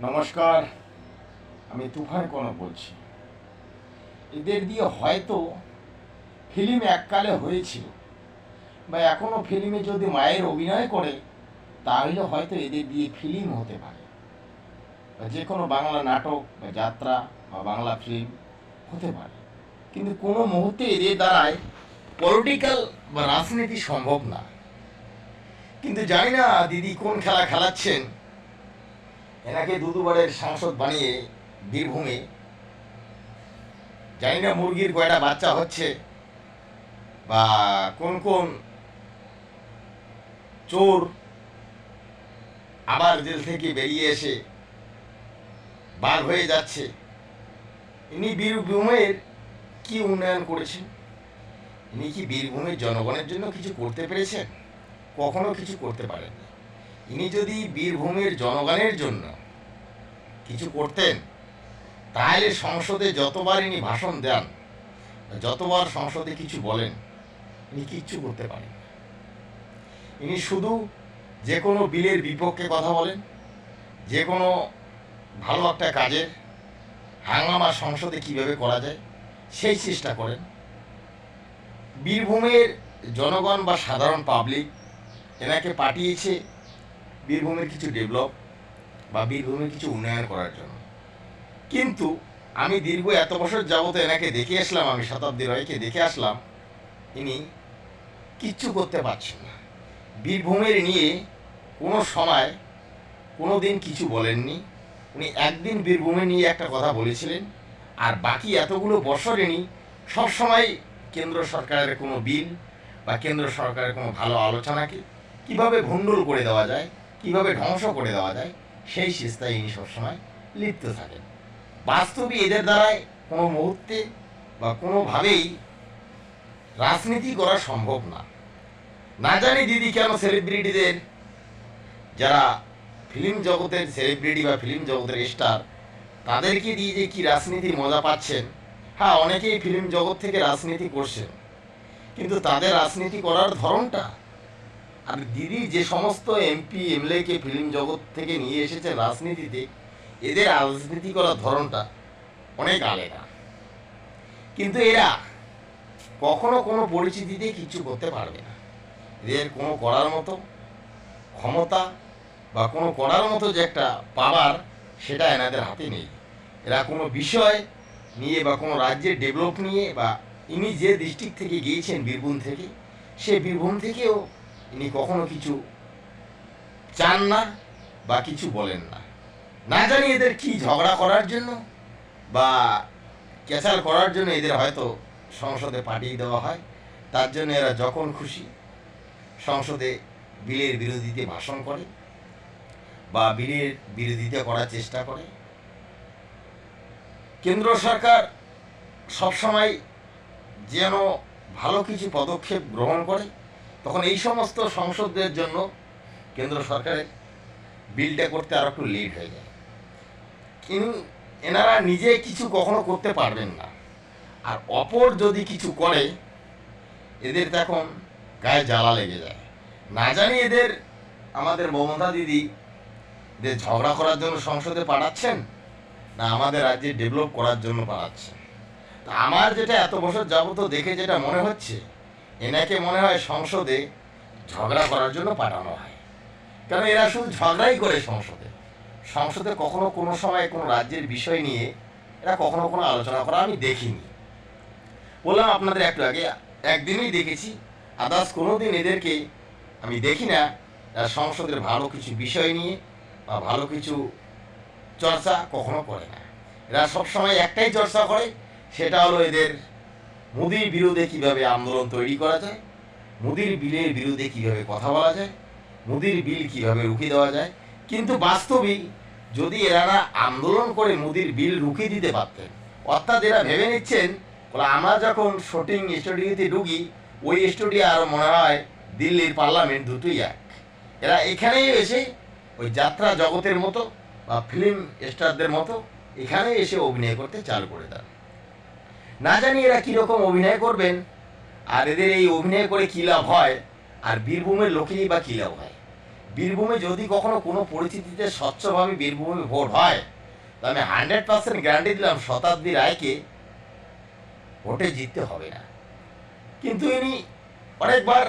নমস্কার, আমি তুফান কোনো বলছি। এদের দিয়ে হয়তো ফিল্ম এককালে হয়েছিল। বা এখনও ফিল্মে যদি মায়ের অভিনয় করে, তাহলে হয়তো এদের দিয়ে ফিল্ম হতে পারে। বা যে কোনো বাংলা নাটক বা যাত্রা বা বাংলা ফিল্ম হতে পারে। কিন্তু কোনো মুহূর্তে এদের দ্বারায় পলিটিক্যাল বা রাজনীতি সম্ভব না। কিন্তু জানি না দিদি কোন খেলা খেলাচ্ছেন। এনাকে দু দুবারের সাংসদ বানিয়ে বীরভূমে। জানি না মুরগির কয়টা বাচ্চা হচ্ছে বা কোন কোন চোর আবার জেল থেকে বেরিয়ে এসে বার হয়ে যাচ্ছে। ইনি বীরভূমের কি উন্নয়ন করেছেন? ইনি কি বীরভূমের জনগণের জন্য কিছু করতে পেরেছেন? কখনো কিছু করতে পারেননি। ইনি যদি বীরভূমের জনগণের জন্য কিছু করতেন, তাহলে সংসদে যতবার ইনি ভাষণ দেন, যতবার সংসদে কিছু বলেন, ইনি কিচ্ছু করতে পারেন। ইনি শুধু যে কোনো বিলের বিপক্ষে কথা বলেন, যে কোনো ভালো একটা কাজের হাঙ্গামা সংসদে কীভাবে করা যায়, সেই চেষ্টা করেন বীরভূমের জনগণ বা সাধারণ পাবলিক এনাকে পাঠিয়েছে বীরভূমের কিছু ডেভেলপ বা বীরভূমের কিছু উন্নয়ন করার জন্য। কিন্তু আমি দীর্ঘ এত বছর যাবত এনাকে দেখে আসলাম, আমি শতাব্দী রয়কে দেখে আসলাম, ইনি কিচ্ছু করতে পারছেন না। বীরভূমের নিয়ে কোনো সময় কোনো দিন কিছু বলেননি। উনি একদিন বীরভূমে নিয়ে একটা কথা বলেছিলেন, আর বাকি এতগুলো বছর ইনি সবসময় কেন্দ্র সরকারের কোনো বিল বা কেন্দ্র সরকারের কোনো ভালো আলোচনাকে কীভাবে ভণ্ডুল করে দেওয়া যায়, কীভাবে ধ্বংস করে দেওয়া যায় সেই চেষ্টায় ইনি সবসময় লিপ্ত থাকেন। বাস্তবে এদের দ্বারায় কোনো মুহূর্তে বা কোনোভাবেই রাজনীতি করা সম্ভব না। না জানি দিদি কেন সেলিব্রিটিদের যারা ফিল্ম জগতের সেলিব্রিটি বা ফিল্ম জগতের স্টার তাদেরকে দিয়ে যে কি রাজনীতির মজা পাচ্ছেন। হ্যাঁ অনেকেই ফিল্ম জগৎ থেকে রাজনীতি করছেন। কিন্তু তাদের রাজনীতি করার ধরনটা আর দিদি যে সমস্ত এমপি, এমএলএকে ফিল্ম জগৎ থেকে নিয়ে এসেছে রাজনীতিতে, এদের রাজনীতি করার ধরনটা অনেক আলাদা। কিন্তু এরা কখনো কোনো পরিচিতিতে কিছু করতে পারবে না। এদের কোনো করার মতো ক্ষমতা বা কোনো করার মতো যে একটা পাওয়ার সেটা এনাদের হাতে নেই। এরা কোনো বিষয় নিয়ে বা কোনো রাজ্যের ডেভেলপ নিয়ে বা ইনি যে ডিস্ট্রিক্ট থেকে গিয়েছেন বীরভূম থেকে, সে বীরভূম থেকেও ইনি কখনো কিছু চান না বা কিছু বলেন না। না জানি এদের কি ঝগড়া করার জন্য বা ক্যাচাল করার জন্য এদের হয়তো সংসদে পাঠিয়ে দেওয়া হয়। তার জন্য এরা যখন খুশি সংসদে বিলের বিরোধীতে ভাষণ করে বা বিলের বিরোধিতা করার চেষ্টা করে। কেন্দ্র সরকার সবসময় যেন ভালো কিছু পদক্ষেপ গ্রহণ করে। তখন এই সমস্ত সংসদদের জন্য কেন্দ্র সরকারের বিলটা করতে আরও একটু লেট হয়ে যায়। কিন্তু এনারা নিজে কিছু কখনো করতে পারবেন না। আর অপর যদি কিছু করে, এদের তখন গায়ে জ্বালা লেগে যায়। না জানি এদের, আমাদের মমতা দিদি, এদের ঝগড়া করার জন্য সংসদে পাঠাচ্ছেন, না আমাদের রাজ্যে ডেভেলপ করার জন্য পাঠাচ্ছেন। তা আমার যেটা এত বছর যাবত দেখে যেটা মনে হচ্ছে এনাকে মনে হয় সংসদে ঝগড়া করার জন্য পাঠানো হয়। কারণ এরা শুধু ঝগড়াই করে সংসদে? সংসদে কখনো কোনো সময় কোনো রাজ্যের বিষয় নিয়ে এরা কখনো কোনো আলোচনা করা আমি দেখিনি। বললাম আপনাদের একটু আগে, একদিনই দেখেছি, আদার্স কোনো দিন এদেরকে আমি দেখি না সংসদের ভালো কিছু বিষয় নিয়ে বা ভালো কিছু চর্চা কখনো করে না। এরা সবসময় একটাই চর্চা করে, সেটা হলো এদের মোদির বিরুদ্ধে কীভাবে আন্দোলন তৈরি করা যায়? মোদির বিলের বিরুদ্ধে কীভাবে কথা বলা যায়? মোদির বিল কীভাবে রুখে দেওয়া যায়? কিন্তু বাস্তবিক যদি এরা আন্দোলন করে মোদির বিল রুখে দিতে পারতেন, অর্থাৎ এরা ভেবে নিচ্ছেন আমরা যখন শুটিং স্টুডিওতে ঢুকি, ওই স্টুডিও আর মনে হয় দিল্লির পার্লামেন্ট দুটোই এক। এরা এখানেই এসে ওই যাত্রা জগতের মতো বা ফিল্ম স্টারদের মতো এখানে এসে অভিনয় করতে চালু করে দেন। না জানি এরা কীরকম অভিনয় করবেন। আর এদের এই অভিনয় করে কী লাভ হয়? আর বীরভূমের লোকেরই বা কী লাভ হয়? বীরভূমে যদি কখনো কোনো পরিস্থিতিতে স্বচ্ছভাবে বীরভূমে ভোট হয়, তো আমি হান্ড্রেড পার্সেন্ট গ্যারান্টি দিলাম শতাব্দী রায়কে ভোটে জিততে হবে না। কিন্তু ইনি অনেকবার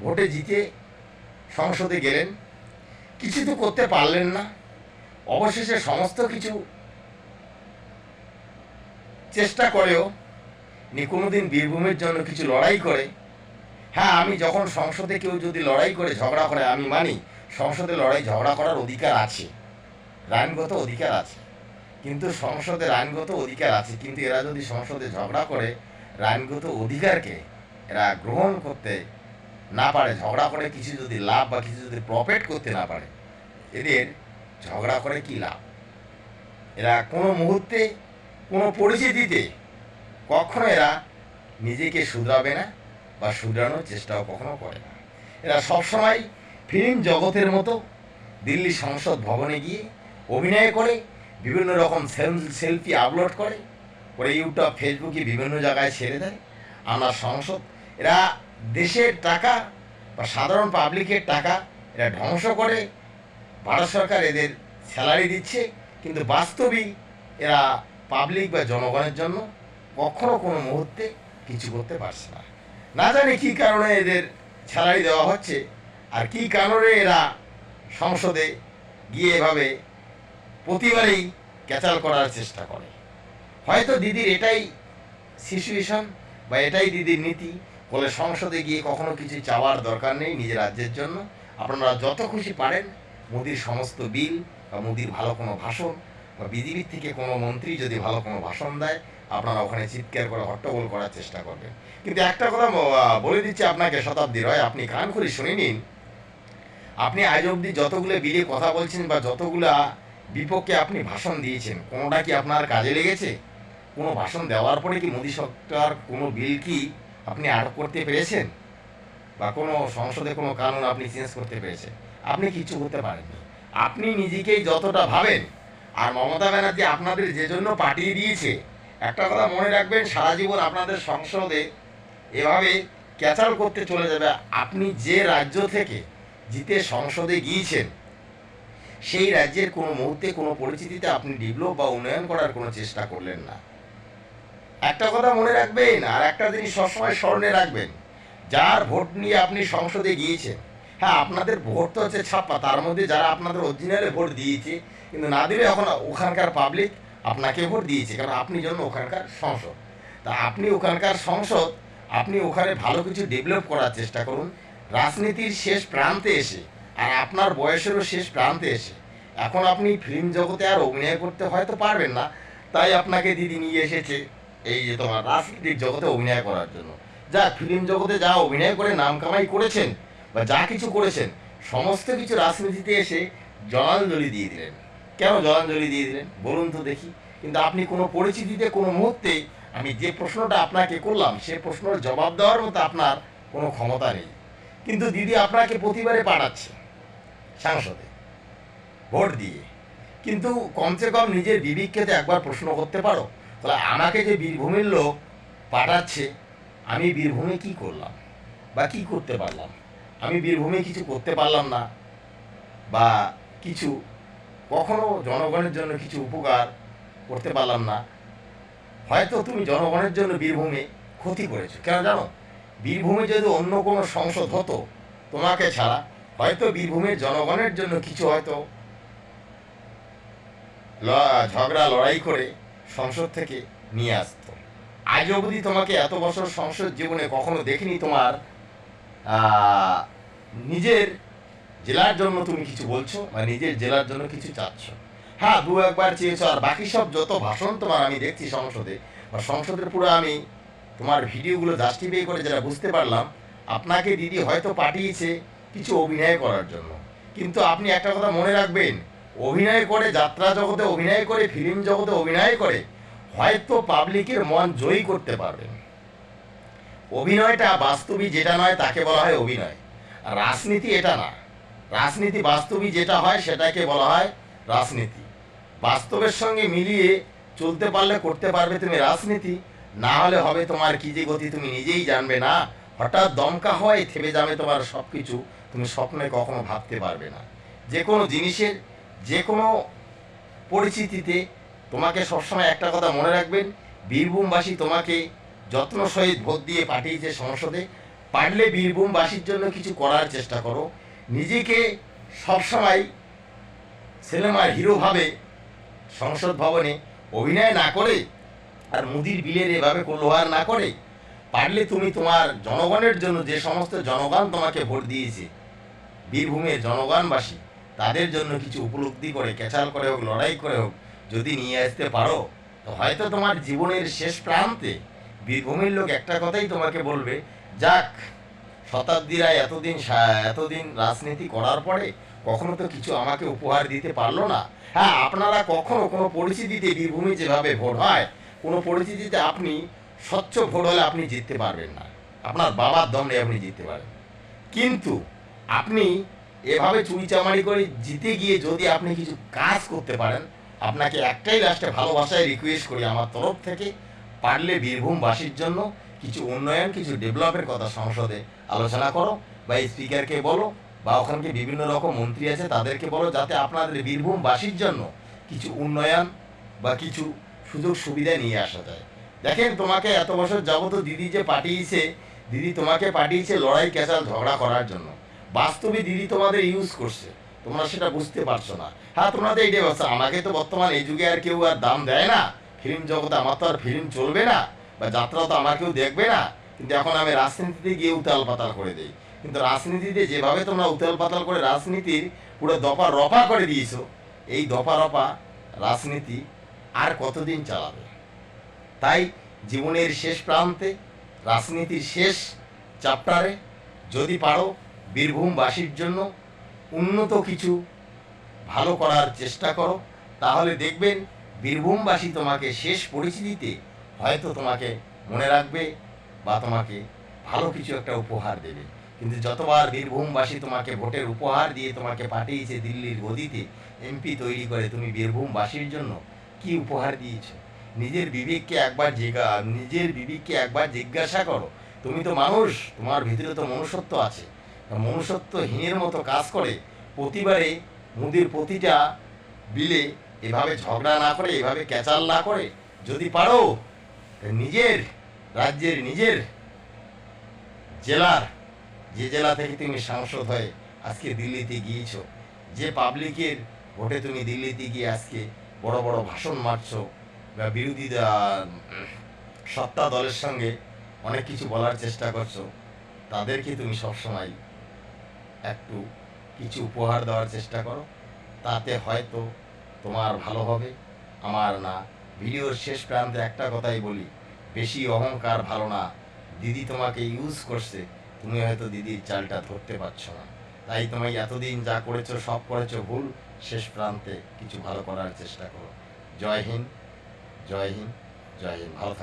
ভোটে জিতে সংসদে গেলেন। কিছু তো করতে পারলেন না। অবশেষে সমস্ত কিছু চেষ্টা করেও ইনি কোনোদিন বীরভূমের জন্য কিছু লড়াই করে। হ্যাঁ আমি যখন সংসদে কেউ যদি লড়াই করে, ঝগড়া করে, আমি মানি, সংসদে লড়াই, ঝগড়া করার অধিকার আছে। আইনগত অধিকার আছে। কিন্তু সংসদে আইনগত অধিকার আছে। কিন্তু এরা যদি সংসদে ঝগড়া করে আইনগত অধিকারকে এরা গ্রহণ করতে না পারে, ঝগড়া করে কিছু যদি লাভ বা কিছু যদি প্রফিট করতে না পারে, এদের ঝগড়া করে কি লাভ? এরা কোনো মুহূর্তে কোনো পরিচিতিতে কখনো এরা নিজেকে শুধরাবে না বা শুধরানোর চেষ্টাও কখনো করে না। এরা সবসময় ফিল্ম জগতের মতো দিল্লি সংসদ ভবনে গিয়ে অভিনয় করে, বিভিন্ন রকম সেলফি আপলোড করে করে ইউটিউব, ফেসবুকে বিভিন্ন জায়গায় ছেড়ে দেয়। আমরা সংসদ, এরা দেশের টাকা বা সাধারণ পাবলিকের টাকা এরা ধ্বংস করে। ভারত সরকার এদের স্যালারি দিচ্ছে, কিন্তু বাস্তবিক এরা পাবলিক বা জনগণের জন্য কখনো কোনো মুহূর্তে কিছু করতে পারছে না। না জানি কী কারণে এদের স্যালারি দেওয়া হচ্ছে আর কী কারণে এরা সংসদে গিয়ে এভাবে প্রতিবারেই ক্যাচাল করার চেষ্টা করে। হয়তো দিদির এটাই সিচুয়েশন বা এটাই দিদির নীতি বলে সংসদে গিয়ে কখনো কিছু চাওয়ার দরকার নেই নিজের রাজ্যের জন্য। আপনারা যত খুশি পারেন, মোদির সমস্ত বিল বা মোদির ভালো কোনো ভাষণ বা বিজেপির থেকে কোনো মন্ত্রী যদি ভালো কোনো ভাষণ দেয়, আপনারা ওখানে চিৎকার করে, হট্টগোল করার চেষ্টা করবেন। কিন্তু একটা কথা বলে দিচ্ছি আপনাকে শতাব্দী রয়, আপনি কান খুলে শুনে নিন। আপনি আজ অবধি যতগুলো বিলে কথা বলছেন বা যতগুলা বিপক্ষে আপনি ভাষণ দিয়েছেন, কোনোটা কি আপনার কাজে লেগেছে? কোনো ভাষণ দেওয়ার পরে কি মোদী সরকার কোনো বিল কি আপনি আরোপ করতে পেরেছেন? বা কোনো সংসদে কোনো কানুন আপনি চেঞ্জ করতে পেরেছেন? আপনি কিছু করতে পারেননি। আপনি নিজেকেই যতটা ভাবেন আর মমতা ব্যানার্জি আপনাদের যে জন্য পাঠিয়ে দিয়েছে, একটা কথা মনে রাখবেন, সারা জীবন আপনাদের সংসদে এভাবে ক্যাচাল করতে চলে যাবে। আপনি যে রাজ্য থেকে জিতে সংসদে গিয়েছেন, সেই রাজ্যের কোনো মুহূর্তে কোনো পরিস্থিতিতে আপনি ডেভেলপ বা উন্নয়ন করার কোনো চেষ্টা করলেন না। একটা কথা মনে রাখবেন, আর একটা জিনিস সবসময় স্মরণে রাখবেন, যার ভোট নিয়ে আপনি সংসদে গিয়েছেন হ্যাঁ আপনাদের ভোট তো হচ্ছে ছাপ্পা, তার মধ্যে যারা আপনাদের অরিজিনালে ভোট দিয়েছে কিন্তু না দিলে এখন ওখানকার পাবলিক আপনাকে ভোট দিয়েছে, কারণ আপনি জন্য ওখানকার সংসদ। তা আপনি ওখানকার সংসদ, আপনি ওখানে ভালো কিছু ডেভেলপ করার চেষ্টা করুন। রাজনীতির শেষ প্রান্তে এসে, আর আপনার বয়সেরও শেষ প্রান্তে এসে, এখন আপনি ফিল্ম জগতে আর অভিনয় করতে হয়তো পারবেন না। তাই আপনাকে দিদি নিয়ে এসেছে এই যে তোমার রাজনীতির জগতে অভিনয় করার জন্য। যা ফিল্ম জগতে যা অভিনয় করে নাম কামাই করেছেন, বা যা কিছু করেছেন, সমস্ত কিছু রাজনীতিতে এসে জলাঞ্জলি দিয়ে দিলেন। কেন জলাঞ্জলি দিয়ে দিলেন? বলুন তো দেখি। কিন্তু আপনি কোনো পরিস্থিতিতে, কোনো মুহূর্তে আমি যে প্রশ্নটা আপনাকে করলাম, সে প্রশ্নের জবাব দেওয়ার মতো আপনার কোনো ক্ষমতা নেই। কিন্তু দিদি আপনাকে প্রতিবারে পাঠাচ্ছে সাংসদে, ভোট দিয়ে। কিন্তু কমসে কম নিজের বিবেককে তো একবার প্রশ্ন করতে পারো। তাহলে আমাকে যে বীরভূমের লোক পাঠাচ্ছে, আমি বীরভূমে কি করলাম? বা কি করতে পারলাম? আমি বীরভূমে কিছু করতে পারলাম না, বা কিছু কখনো জনগণের জন্য কিছু উপকার করতে পারলাম না। হয়তো তুমি জনগণের জন্য বীরভূমে ক্ষতি করেছ। কেন জানো? বীরভূমে যদি অন্য কোনো সংসদ হতো তোমাকে ছাড়া, হয়তো বীরভূমের জনগণের জন্য কিছু হয়তো ঝগড়া, লড়াই করে সংসদ থেকে নিয়ে আসতো। আজ অবধি তোমাকে এত বছর সংসদ জীবনে কখনো দেখিনি তোমার নিজের জেলার জন্য তুমি কিছু বলছো বা নিজের জেলার জন্য কিছু চাচ্ছ? হ্যাঁ দু একবার চেয়েছো আর বাকি সব যত ভাষণ তোমার আমি দেখছি সংসদে বা সংসদের পুরো আমি তোমার ভিডিওগুলো জাস্টিফাই করে যেটা বুঝতে পারলাম, আপনাকে দিদি হয়তো পাঠিয়েছে কিছু অভিনয় করার জন্য। কিন্তু আপনি একটা কথা মনে রাখবেন, অভিনয় করে, যাত্রা জগতে অভিনয় করে ফিল্ম জগতে অভিনয় করে, হয়তো পাবলিকের মন জয়ী করতে পারবেন। অভিনয়টা বাস্তবিক যেটা নয়, তাকে বলা হয় অভিনয়। রাজনীতি এটা না। রাজনীতি বাস্তবিক যেটা হয় সেটাকে বলা হয় রাজনীতি। বাস্তবের সঙ্গে মিলিয়ে চলতে পারলে করতে পারবে তুমি রাজনীতি, না হলে হবে তোমার কি যে গতি তুমি নিজেই জানবে না। হঠাৎ দমকা হয় থেমে যাবে তোমার সব কিছু তুমি স্বপ্নে কখনো ভাবতে পারবে না। যে কোনো জিনিসের, যে কোনো পরিস্থিতিতে তোমাকে সবসময় একটা কথা মনে রাখবেন, বীরভূমবাসী তোমাকে যত্ন সহিত ভোট দিয়ে পাঠিয়েছে সংসদে, পারলে বীরভূমবাসীর জন্য কিছু করার চেষ্টা করো। নিজেকে সবসময় সিনেমার হিরো ভাবে সংসদ ভবনে অভিনয় না করে আর মুদির বিলের এভাবে কোলোহার না করে, পারলে তুমি তোমার জনগণের জন্য যে সমস্ত জনগণ তোমাকে ভোট দিয়েছে, বীরভূমের জনগণবাসী, তাদের জন্য কিছু উপলব্ধি করে, ক্যাচাল করে হোক, লড়াই করে হোক, যদি নিয়ে আসতে পারো, তো হয়তো তোমার জীবনের শেষ প্রান্তে বীরভূমের লোক একটা কথাই তোমাকে বলবে, যাক শতাব্দীরা এতদিন এতদিন রাজনীতি করার পরে কখনো তো কিছু আমাকে উপহার দিতে পারল না। হ্যাঁ আপনারা কখনো কোনো পরিস্থিতিতে বীরভূমে যেভাবে ভোট হয়, কোনো পরিস্থিতিতে আপনি স্বচ্ছ ভোট হলে আপনি জিততে পারবেন না। আপনার বাবার দমে আপনি জিততে পারেন কিন্তু আপনি এভাবে চুরিচামারি করে জিতে গিয়ে যদি আপনি কিছু কাজ করতে পারেন, আপনাকে একটাই লাস্টে ভালোবাসায় রিকোয়েস্ট করি আমার তরফ থেকে, পারলে বীরভূমবাসীর জন্য কিছু উন্নয়ন, কিছু ডেভেলপের কথা সংসদে আলোচনা করো বা স্পিকারকে বলো বা ওখানকে বিভিন্ন রকম মন্ত্রী আছে তাদেরকে বলো যাতে আপনাদের বীরভূমবাসীর জন্য কিছু উন্নয়ন বা কিছু সুযোগ সুবিধা নিয়ে আসা যায়। দেখেন তোমাকে এত বছর যাবত দিদি যে পাঠিয়েছে, দিদি তোমাকে পাঠিয়েছে লড়াই ক্যাচাল ঝগড়া করার জন্য। বাস্তবে দিদি তোমাদের ইউজ করছে। তোমরা সেটা বুঝতে পারছ না। হ্যাঁ তোমরা তো ভাবছ, আমাকে তো বর্তমান এই যুগে আর কেউ আর দাম দেয় না। ফিল্ম জগতে আমার তো আর ফিল্ম চলবে না বা যাত্রা তো আমার কেউ দেখবে না। কিন্তু এখন আমি রাজনীতিতে গিয়ে উতাল পাতাল করে দিই। কিন্তু রাজনীতিতে যেভাবে তোমরা উতাল পাতাল করে রাজনীতির পুরো দফা রফা করে দিয়েছ, এই দফা রফা রাজনীতি আর কতদিন চালাবে? তাই জীবনের শেষ প্রান্তে, রাজনীতির শেষ চ্যাপ্টারে যদি পারো বীরভূমবাসীর জন্য উন্নত কিছু ভালো করার চেষ্টা করো, তাহলে দেখবেন বীরভূমবাসী তোমাকে শেষ পরিস্থিতিতে হয়তো তোমাকে মনে রাখবে। বা তোমাকে ভালো কিছু একটা উপহার দেবে। কিন্তু যতবার বীরভূমবাসী তোমাকে ভোটের উপহার দিয়ে তোমাকে পাঠিয়েছে দিল্লির গদিতে, এমপি তৈরি করে তুমি বীরভূমবাসীর জন্য কি উপহার দিয়েছ? নিজের বিবেককে একবার জিজ্ঞা নিজের বিবেককে একবার জিজ্ঞাসা করো। তুমি তো মানুষ, তোমার ভিতরে তো মনুষ্যত্ব আছে। মনুষ্যত্বহীনের মতো কাজ করে প্রতিবারে মুদির প্রতিটা বিলে এভাবে ঝগড়া না করে, এভাবে ক্যাচাল না করে। যদি পারো নিজের রাজ্যের নিজের জেলার যে জেলা থেকে তুমি সাংসদ হয়ে আজকে দিল্লিতে গিয়েছো, যে পাবলিকের ভোটে তুমি দিল্লিতে গিয়ে আজকে বড় বড় ভাষণ মারছো বা বিরোধী সত্তা দলের সঙ্গে অনেক কিছু বলার চেষ্টা করছ, তাদেরকে তুমি সবসময় একটু কিছু উপহার দেওয়ার চেষ্টা করো। তাতে হয়তো তোমার ভালো হবে। আমার না, ভিডিওর শেষ প্রান্তে একটা কথাই বলি। বেশি অহংকার ভালো না। দিদি তোমাকে ইউজ করছে, তুমি হয়তো দিদির চালটা ধরতে পারছ না। তাই তোমায় এতদিন যা করেছ, সব করেছ ভুল, শেষ প্রান্তে কিছু ভালো করার চেষ্টা করো। জয় হিন্দ জয় হিন্দ জয় হিন্দ। ভালো